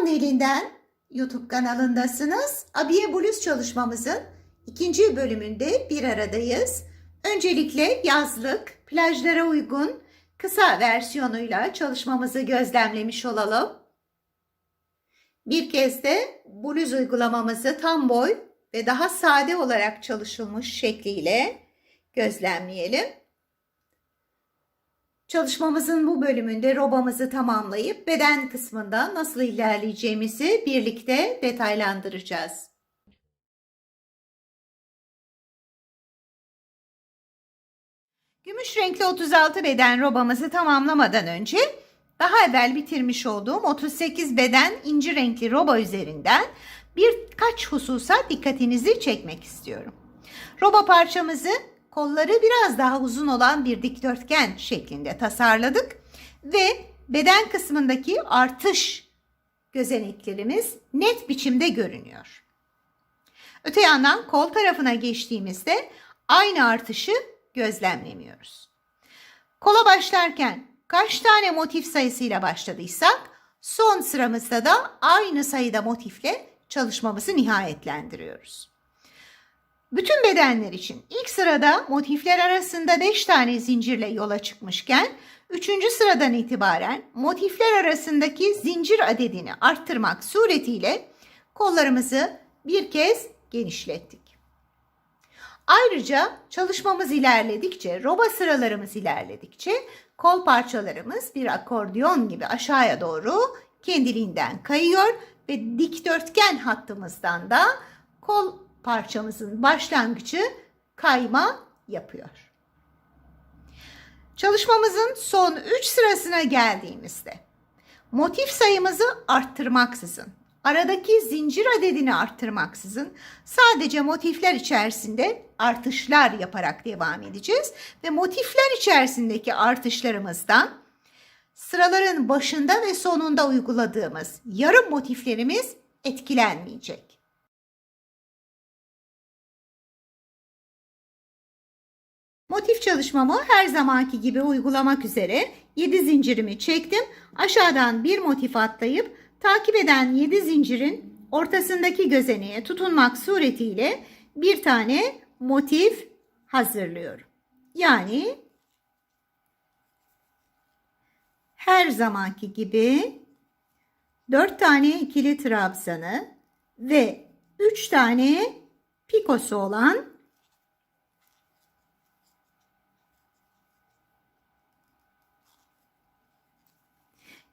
Osman'ın elinden YouTube kanalındasınız. Abiye Bluz çalışmamızın ikinci bölümünde bir aradayız. Öncelikle yazlık, plajlara uygun kısa versiyonuyla çalışmamızı gözlemlemiş olalım. Bir kez de bluz uygulamamızı tam boy ve daha sade olarak çalışılmış şekliyle gözlemleyelim. Çalışmamızın bu bölümünde robamızı tamamlayıp beden kısmında nasıl ilerleyeceğimizi birlikte detaylandıracağız. Gümüş renkli 36 beden robamızı tamamlamadan önce daha evvel bitirmiş olduğum 38 beden inci renkli roba üzerinden birkaç hususa dikkatinizi çekmek istiyorum. Roba parçamızı kolları biraz daha uzun olan bir dikdörtgen şeklinde tasarladık ve beden kısmındaki artış gözeneklerimiz net biçimde görünüyor. Öte yandan kol tarafına geçtiğimizde aynı artışı gözlemlemiyoruz. Kola başlarken kaç tane motif sayısıyla başladıysak son sıramızda da aynı sayıda motifle çalışmamızı nihayetlendiriyoruz. Bütün bedenler için ilk sırada motifler arasında 5 tane zincirle yola çıkmışken 3. sıradan itibaren motifler arasındaki zincir adedini arttırmak suretiyle kollarımızı bir kez genişlettik. Ayrıca çalışmamız ilerledikçe, roba sıralarımız ilerledikçe kol parçalarımız bir akordeon gibi aşağıya doğru kendiliğinden kayıyor ve dikdörtgen hattımızdan da kol parçamızın başlangıcı kayma yapıyor. Çalışmamızın son 3 sırasına geldiğimizde motif sayımızı arttırmaksızın, aradaki zincir adedini arttırmaksızın sadece motifler içerisinde artışlar yaparak devam edeceğiz ve motifler içerisindeki artışlarımızdan sıraların başında ve sonunda uyguladığımız yarım motiflerimiz etkilenmeyecek. Motif çalışmamı her zamanki gibi uygulamak üzere 7 zincirimi çektim. Aşağıdan bir motif atlayıp takip eden 7 zincirin ortasındaki gözeneğe tutunmak suretiyle bir tane motif hazırlıyorum. Yani her zamanki gibi 4 tane ikili trabzanı ve 3 tane pikosu olan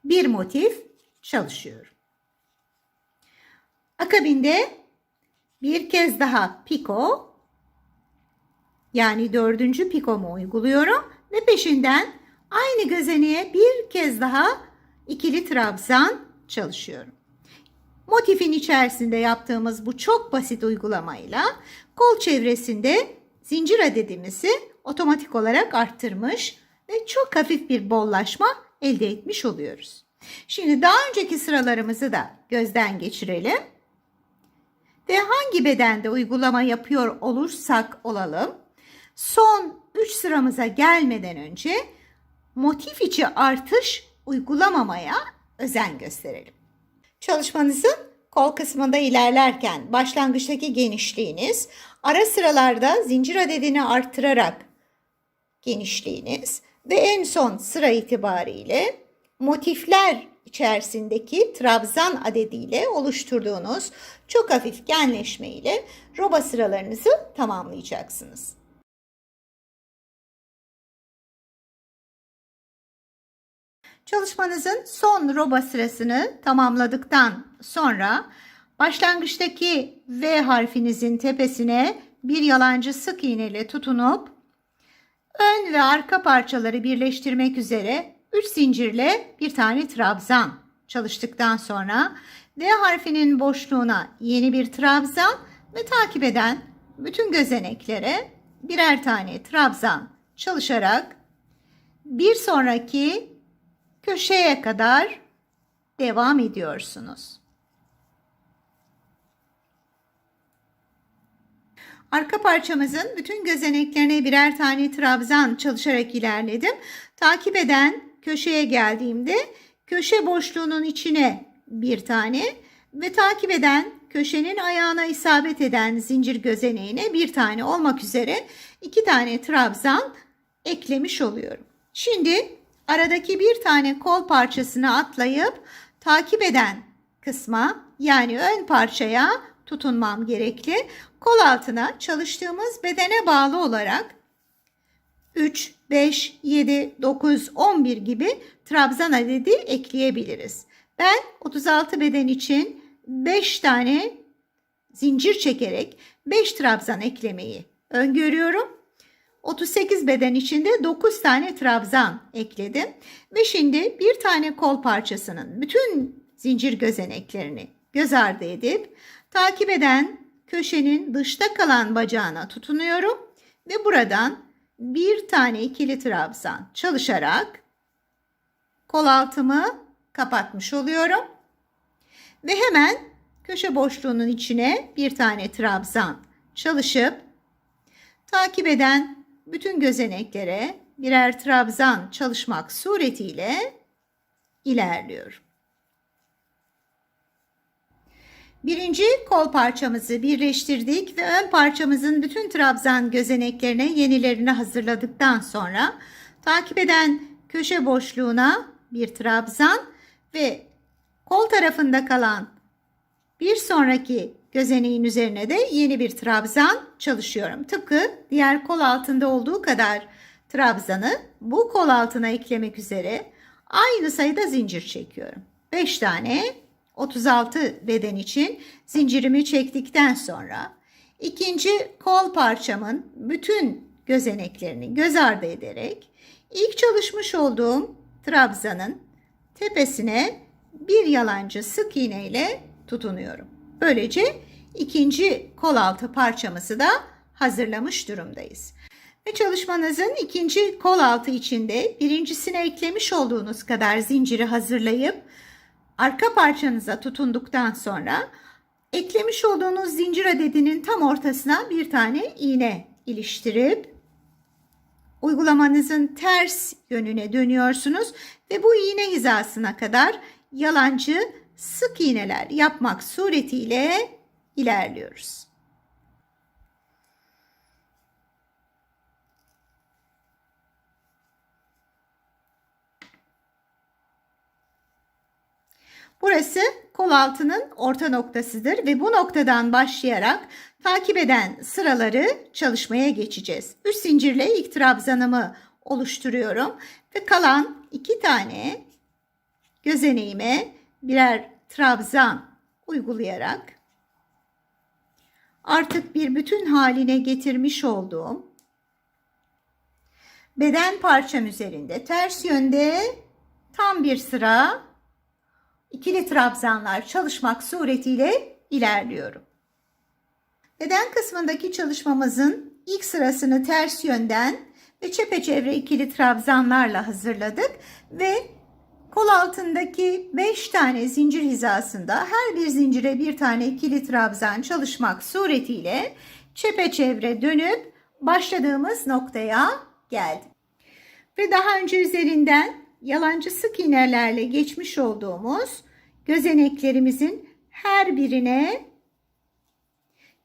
bir motif çalışıyorum. Akabinde bir kez daha piko yani dördüncü pikomu uyguluyorum ve peşinden aynı gözeneğe bir kez daha ikili trabzan çalışıyorum. Motifin içerisinde yaptığımız bu çok basit uygulamayla kol çevresinde zincir adedimizi otomatik olarak arttırmış ve çok hafif bir bollaşma elde etmiş oluyoruz. Şimdi daha önceki sıralarımızı da gözden geçirelim. Ve hangi bedende uygulama yapıyor olursak olalım, son 3 sıramıza gelmeden önce motif içi artış uygulamamaya özen gösterelim. Çalışmanızın kol kısmında ilerlerken başlangıçtaki genişliğiniz, ara sıralarda zincir adedini arttırarak genişliğiniz ve en son sıra itibariyle motifler içerisindeki trabzan adediyle oluşturduğunuz çok hafif genleşme ile roba sıralarınızı tamamlayacaksınız. Çalışmanızın son roba sırasını tamamladıktan sonra başlangıçtaki V harfinizin tepesine bir yalancı sık iğne ile tutunup ön ve arka parçaları birleştirmek üzere 3 zincirle bir tane trabzan çalıştıktan sonra D harfinin boşluğuna yeni bir trabzan ve takip eden bütün gözeneklere birer tane trabzan çalışarak bir sonraki köşeye kadar devam ediyorsunuz. Arka parçamızın bütün gözeneklerine birer tane trabzan çalışarak ilerledim. Takip eden köşeye geldiğimde köşe boşluğunun içine bir tane ve takip eden köşenin ayağına isabet eden zincir gözeneğine bir tane olmak üzere iki tane trabzan eklemiş oluyorum. Şimdi aradaki bir tane kol parçasını atlayıp takip eden kısma yani ön parçaya tutunmam gerekli. Kol altına çalıştığımız bedene bağlı olarak 3, 5, 7, 9, 11 gibi trabzan adedi ekleyebiliriz. Ben 36 beden için 5 tane zincir çekerek 5 trabzan eklemeyi öngörüyorum. 38 beden içinde 9 tane trabzan ekledim. Ve şimdi bir tane kol parçasının bütün zincir gözeneklerini göz ardı edip takip eden köşenin dışta kalan bacağına tutunuyorum ve buradan bir tane ikili trabzan çalışarak kol altımı kapatmış oluyorum. Ve hemen köşe boşluğunun içine bir tane trabzan çalışıp takip eden bütün gözeneklere birer trabzan çalışmak suretiyle ilerliyorum. Birinci kol parçamızı birleştirdik ve ön parçamızın bütün trabzan gözeneklerine yenilerini hazırladıktan sonra takip eden köşe boşluğuna bir trabzan ve kol tarafında kalan bir sonraki gözeneğin üzerine de yeni bir trabzan çalışıyorum. Tıpkı diğer kol altında olduğu kadar trabzanı bu kol altına eklemek üzere aynı sayıda zincir çekiyorum. 5 tane 36 beden için zincirimi çektikten sonra ikinci kol parçamın bütün gözeneklerini göz ardı ederek ilk çalışmış olduğum trabzanın tepesine bir yalancı sık iğne ile tutunuyorum. Böylece ikinci kol altı parçamızı da hazırlamış durumdayız. Ve çalışmanızın ikinci kol altı içinde birincisine eklemiş olduğunuz kadar zinciri hazırlayıp arka parçanıza tutunduktan sonra eklemiş olduğunuz zincir adedinin tam ortasına bir tane iğne iliştirip uygulamanızın ters yönüne dönüyorsunuz ve bu iğne hizasına kadar yalancı sık iğneler yapmak suretiyle ilerliyoruz. Burası kol altının orta noktasıdır ve bu noktadan başlayarak takip eden sıraları çalışmaya geçeceğiz. 3 zincirle ilk trabzanımı oluşturuyorum ve kalan iki tane gözeneğime birer trabzan uygulayarak artık bir bütün haline getirmiş olduğum beden parçam üzerinde ters yönde tam bir sıra ikili trabzanlar çalışmak suretiyle ilerliyorum. Beden kısmındaki çalışmamızın ilk sırasını ters yönden ve çepeçevre ikili trabzanlarla hazırladık ve kol altındaki 5 tane zincir hizasında her bir zincire bir tane ikili trabzan çalışmak suretiyle çepeçevre dönüp başladığımız noktaya geldim. Ve daha önce üzerinden yalancı sık iğnelerle geçmiş olduğumuz gözeneklerimizin her birine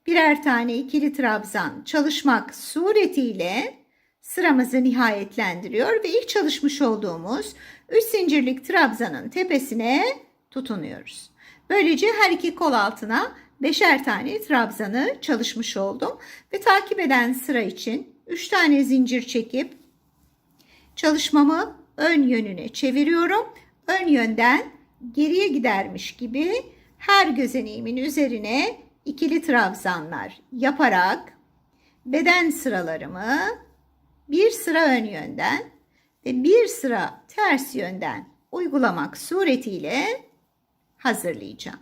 birer tane ikili trabzan çalışmak suretiyle sıramızı nihayetlendiriyor ve ilk çalışmış olduğumuz 3 zincirlik trabzanın tepesine tutunuyoruz. Böylece her iki kol altına beşer tane trabzanı çalışmış oldum ve takip eden sıra için 3 tane zincir çekip çalışmamı ön yönüne çeviriyorum. Ön yönden geriye gidermiş gibi her gözeneğimin üzerine ikili trabzanlar yaparak beden sıralarımı bir sıra ön yönden ve bir sıra ters yönden uygulamak suretiyle hazırlayacağım.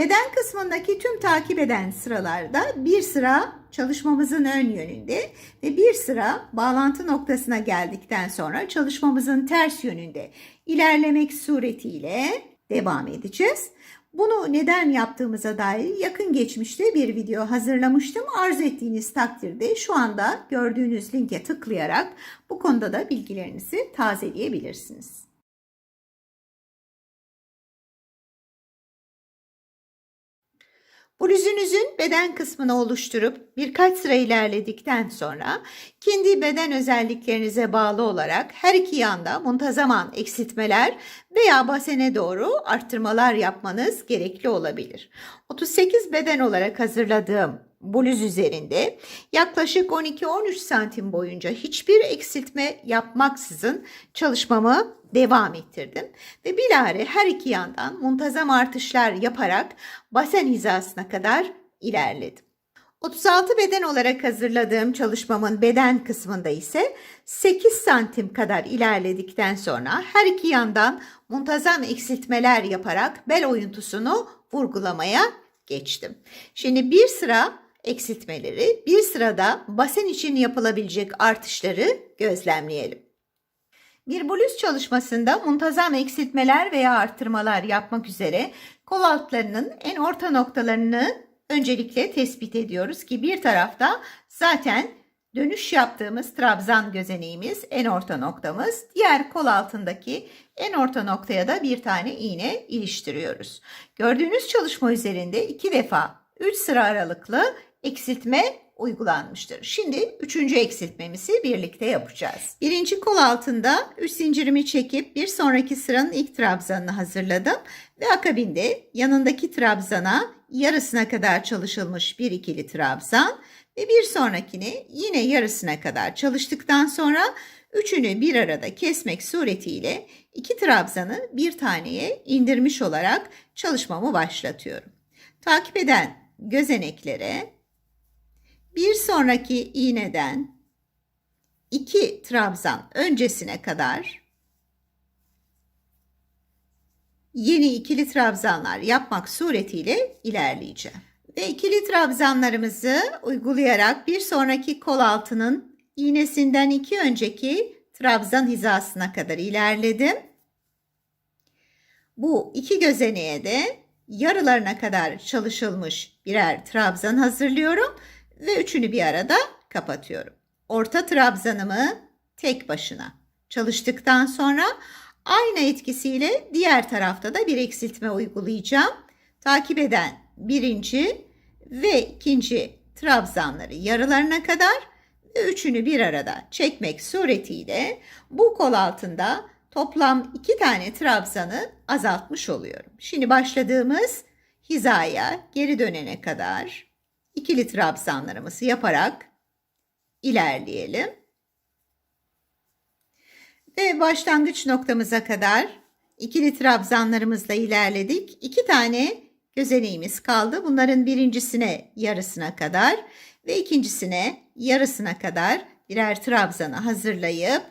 Beden kısmındaki tüm takip eden sıralarda bir sıra çalışmamızın ön yönünde ve bir sıra bağlantı noktasına geldikten sonra çalışmamızın ters yönünde ilerlemek suretiyle devam edeceğiz. Bunu neden yaptığımıza dair yakın geçmişte bir video hazırlamıştım. Arzu ettiğiniz takdirde şu anda gördüğünüz linke tıklayarak bu konuda da bilgilerinizi tazeleyebilirsiniz. Bluzunuzun beden kısmını oluşturup birkaç sıra ilerledikten sonra kendi beden özelliklerinize bağlı olarak her iki yanda muntazaman eksiltmeler veya basene doğru arttırmalar yapmanız gerekli olabilir. 38 beden olarak hazırladığım bluz üzerinde yaklaşık 12-13 santim boyunca hiçbir eksiltme yapmaksızın çalışmamı devam ettirdim ve bilare her iki yandan muntazam artışlar yaparak basen hizasına kadar ilerledim. 36 beden olarak hazırladığım çalışmamın beden kısmında ise 8 santim kadar ilerledikten sonra her iki yandan muntazam eksiltmeler yaparak bel oyuntusunu vurgulamaya geçtim. Şimdi bir sıra eksiltmeleri, bir sırada basen için yapılabilecek artışları gözlemleyelim. Bir bluz çalışmasında muntazam eksiltmeler veya arttırmalar yapmak üzere kol altlarının en orta noktalarını öncelikle tespit ediyoruz ki bir tarafta zaten dönüş yaptığımız trabzan gözeneğimiz en orta noktamız. Diğer kol altındaki en orta noktaya da bir tane iğne iliştiriyoruz. Gördüğünüz çalışma üzerinde iki defa 3 sıra aralıklı eksiltme uygulanmıştır. Şimdi üçüncü eksiltmemizi birlikte yapacağız. Birinci kol altında 3 zincirimi çekip bir sonraki sıranın ilk trabzanını hazırladım. Ve akabinde yanındaki trabzana yarısına kadar çalışılmış bir ikili trabzan ve bir sonrakini yine yarısına kadar çalıştıktan sonra üçünü bir arada kesmek suretiyle iki trabzanı bir taneye indirmiş olarak çalışmamı başlatıyorum. Takip eden gözeneklere bir sonraki iğneden iki trabzan öncesine kadar yeni ikili trabzanlar yapmak suretiyle ilerleyeceğim. Ve ikili trabzanlarımızı uygulayarak bir sonraki kol altının iğnesinden iki önceki trabzan hizasına kadar ilerledim. Bu iki gözeneğe de yarılarına kadar çalışılmış birer trabzan hazırlıyorum ve üçünü bir arada kapatıyorum. Orta trabzanımı tek başına çalıştıktan sonra aynı etkisiyle diğer tarafta da bir eksiltme uygulayacağım. Takip eden birinci ve ikinci trabzanları yarılarına kadar ve üçünü bir arada çekmek suretiyle bu kol altında toplam iki tane trabzanı azaltmış oluyorum. Şimdi başladığımız hizaya geri dönene kadar ikili trabzanlarımızı yaparak ilerleyelim. Ve başlangıç noktamıza kadar ikili trabzanlarımızla ilerledik. İki tane gözeneğimiz kaldı. Bunların birincisine yarısına kadar ve ikincisine yarısına kadar birer trabzanı hazırlayıp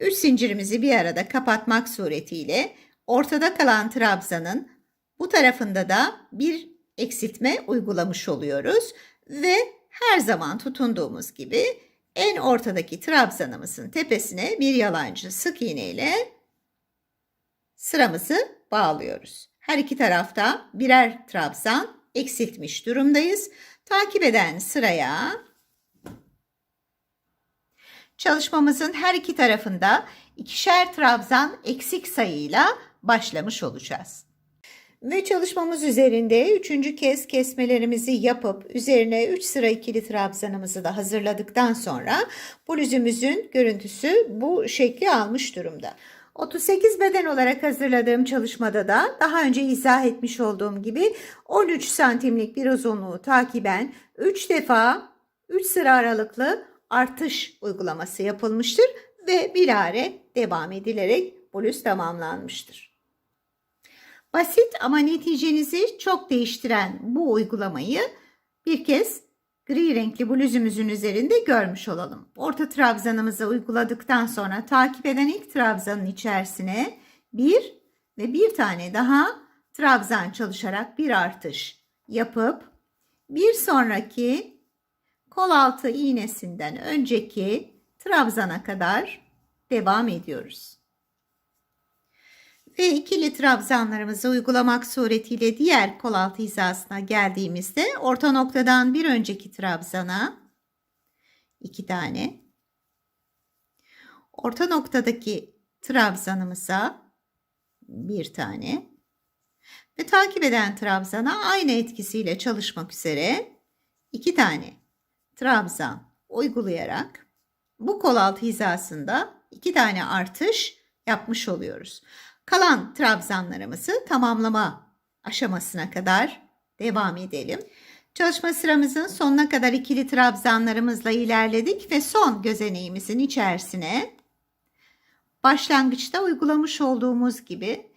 üç zincirimizi bir arada kapatmak suretiyle ortada kalan trabzanın bu tarafında da bir eksiltme uygulamış oluyoruz ve her zaman tutunduğumuz gibi en ortadaki trabzanımızın tepesine bir yalancı sık iğne ile sıramızı bağlıyoruz. Her iki tarafta birer trabzan eksiltmiş durumdayız. Takip eden sıraya çalışmamızın her iki tarafında ikişer trabzan eksik sayıyla başlamış olacağız. Ve çalışmamız üzerinde üçüncü kez kesmelerimizi yapıp üzerine 3 sıra ikili trabzanımızı da hazırladıktan sonra bluzumuzun görüntüsü bu şekli almış durumda. 38 beden olarak hazırladığım çalışmada da daha önce izah etmiş olduğum gibi 13 santimlik bir uzunluğu takiben 3 defa 3 sıra aralıklı artış uygulaması yapılmıştır ve bilare devam edilerek bluz tamamlanmıştır. Basit ama neticenizi çok değiştiren bu uygulamayı bir kez gri renkli bluzumuzun üzerinde görmüş olalım. Orta trabzanımızı uyguladıktan sonra takip eden ilk trabzanın içerisine bir ve bir tane daha trabzan çalışarak bir artış yapıp bir sonraki kol altı iğnesinden önceki trabzana kadar devam ediyoruz ve ikili trabzanlarımızı uygulamak suretiyle diğer kol altı hizasına geldiğimizde orta noktadan bir önceki trabzana iki tane orta noktadaki trabzanımıza bir tane ve takip eden trabzana aynı etkisiyle çalışmak üzere iki tane trabzan uygulayarak bu kol altı hizasında iki tane artış yapmış oluyoruz. Kalan trabzanlarımızı tamamlama aşamasına kadar devam edelim. Çalışma sıramızın sonuna kadar ikili trabzanlarımızla ilerledik ve son gözeneğimizin içerisine başlangıçta uygulamış olduğumuz gibi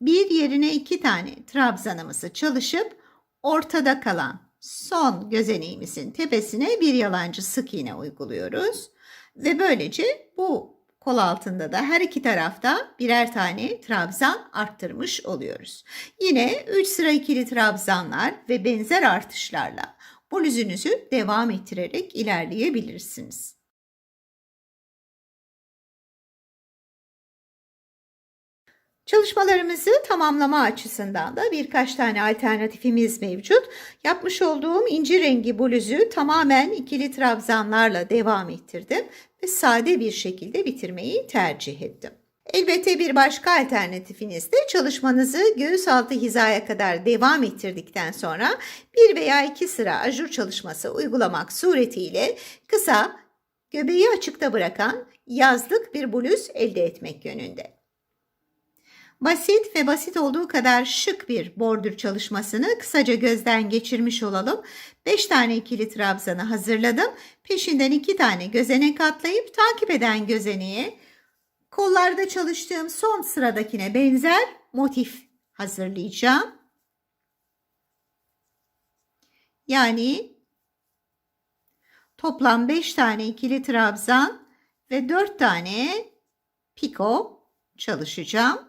bir yerine iki tane trabzanımızı çalışıp ortada kalan son gözeneğimizin tepesine bir yalancı sık iğne uyguluyoruz. Ve böylece bu kol altında da her iki tarafta birer tane trabzan arttırmış oluyoruz. Yine 3 sıra ikili trabzanlar ve benzer artışlarla bluzünüzü devam ettirerek ilerleyebilirsiniz. Çalışmalarımızı tamamlama açısından da birkaç tane alternatifimiz mevcut. Yapmış olduğum inci rengi bluzu tamamen ikili trabzanlarla devam ettirdim ve sade bir şekilde bitirmeyi tercih ettim. Elbette bir başka alternatifiniz de çalışmanızı göğüs altı hizaya kadar devam ettirdikten sonra bir veya iki sıra ajur çalışması uygulamak suretiyle kısa, göbeği açıkta bırakan yazlık bir bluz elde etmek yönünde. Basit ve basit olduğu kadar şık bir bordür çalışmasını kısaca gözden geçirmiş olalım. 5 tane ikili trabzanı hazırladım. Peşinden 2 tane gözenek atlayıp takip eden gözeneğe kollarda çalıştığım son sıradakine benzer motif hazırlayacağım. Yani toplam 5 tane ikili trabzan ve 4 tane piko çalışacağım.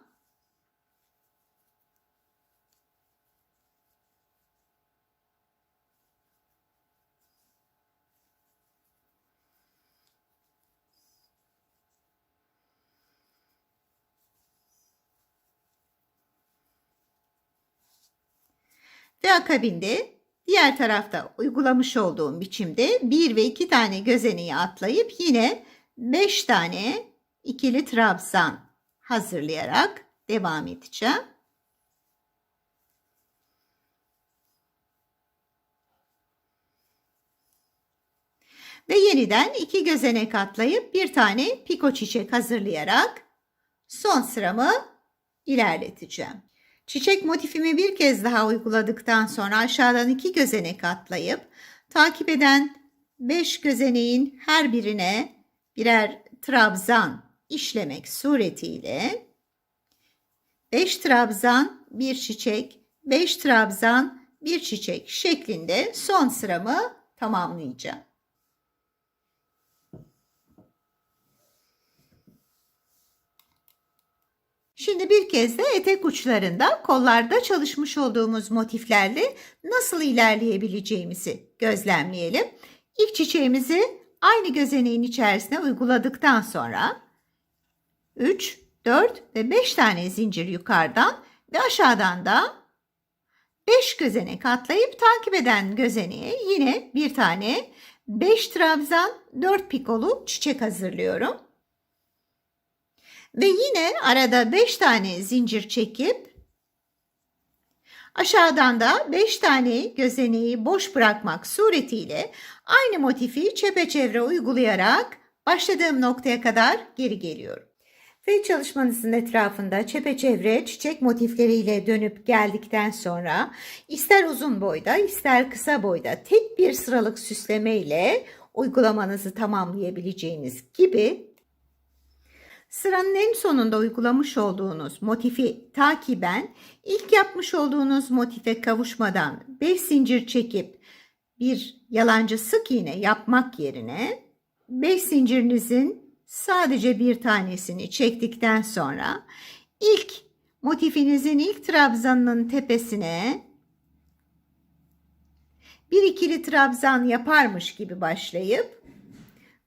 Ve akabinde diğer tarafta uygulamış olduğum biçimde bir ve iki tane gözeneği atlayıp yine beş tane ikili trabzan hazırlayarak devam edeceğim. Ve yeniden iki gözenek atlayıp bir tane piko çiçek hazırlayarak son sıramı ilerleteceğim. Çiçek motifimi bir kez daha uyguladıktan sonra aşağıdan iki gözenek atlayıp takip eden 5 gözeneğin her birine birer trabzan işlemek suretiyle 5 trabzan, bir çiçek, 5 trabzan, bir çiçek şeklinde son sıramı tamamlayacağım. Şimdi bir kez de etek uçlarında kollarda çalışmış olduğumuz motiflerle nasıl ilerleyebileceğimizi gözlemleyelim. İlk çiçeğimizi aynı gözeneğin içerisine uyguladıktan sonra 3, 4 ve 5 tane zincir yukarıdan ve aşağıdan da 5 gözenek atlayıp takip eden gözeneğe yine bir tane 5 trabzan 4 pikolu çiçek hazırlıyorum. Ve yine arada 5 tane zincir çekip aşağıdan da 5 tane gözeneği boş bırakmak suretiyle aynı motifi çepeçevre uygulayarak başladığım noktaya kadar geri geliyorum. Ve çalışmanızın etrafında çepeçevre çiçek motifleriyle dönüp geldikten sonra ister uzun boyda ister kısa boyda tek bir sıralık süsleme ile uygulamanızı tamamlayabileceğiniz gibi Sıranın en sonunda uygulamış olduğunuz motifi takiben ilk yapmış olduğunuz motife kavuşmadan 5 zincir çekip bir yalancı sık iğne yapmak yerine 5 zincirinizin sadece bir tanesini çektikten sonra ilk motifinizin ilk trabzanının tepesine bir ikili trabzan yaparmış gibi başlayıp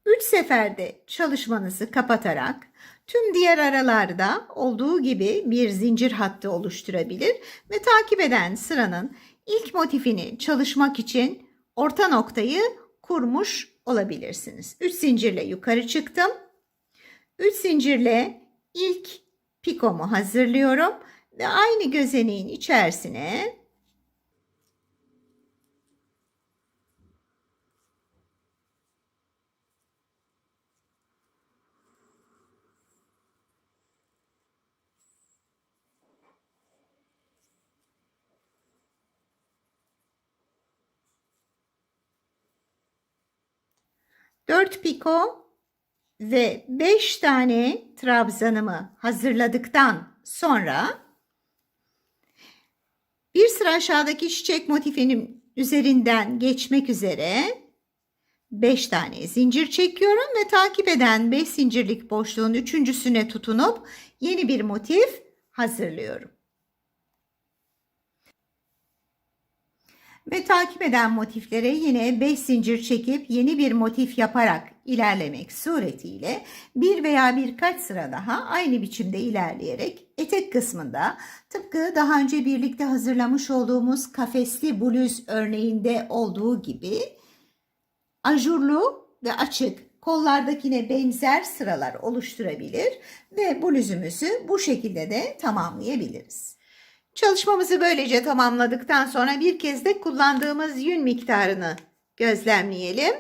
3 seferde çalışmanızı kapatarak Tüm diğer aralarda olduğu gibi bir zincir hattı oluşturabilir ve takip eden sıranın ilk motifini çalışmak için orta noktayı kurmuş olabilirsiniz. 3 zincirle yukarı çıktım. 3 zincirle ilk pikomu hazırlıyorum ve aynı gözeneğin içerisine dört piko ve 5 tane trabzanımı hazırladıktan sonra bir sıra aşağıdaki çiçek motifinin üzerinden geçmek üzere 5 tane zincir çekiyorum ve takip eden 5 zincirlik boşluğun üçüncüsüne tutunup yeni bir motif hazırlıyorum. Ve takip eden motiflere yine 5 zincir çekip yeni bir motif yaparak ilerlemek suretiyle bir veya birkaç sıra daha aynı biçimde ilerleyerek etek kısmında tıpkı daha önce birlikte hazırlamış olduğumuz kafesli bluz örneğinde olduğu gibi ajurlu ve açık kollardakine benzer sıralar oluşturabilir ve bluzumuzu bu şekilde de tamamlayabiliriz. Çalışmamızı böylece tamamladıktan sonra bir kez de kullandığımız yün miktarını gözlemleyelim.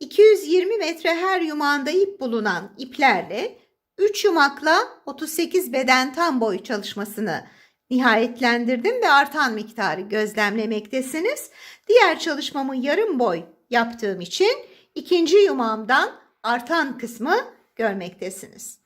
220 metre her yumağında ip bulunan iplerle 3 yumakla 38 beden tam boy çalışmasını nihayetlendirdim ve artan miktarı gözlemlemektesiniz. Diğer çalışmamı yarım boy yaptığım için ikinci yumağımdan artan kısmı görmektesiniz.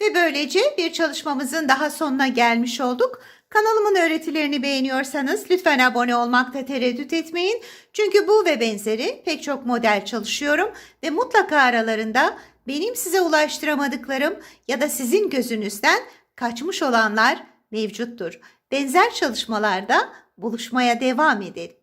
Ve böylece bir çalışmamızın daha sonuna gelmiş olduk. Kanalımın öğretilerini beğeniyorsanız lütfen abone olmakta tereddüt etmeyin. Çünkü bu ve benzeri pek çok model çalışıyorum ve mutlaka aralarında benim size ulaştıramadıklarım ya da sizin gözünüzden kaçmış olanlar mevcuttur. Benzer çalışmalarda buluşmaya devam edelim.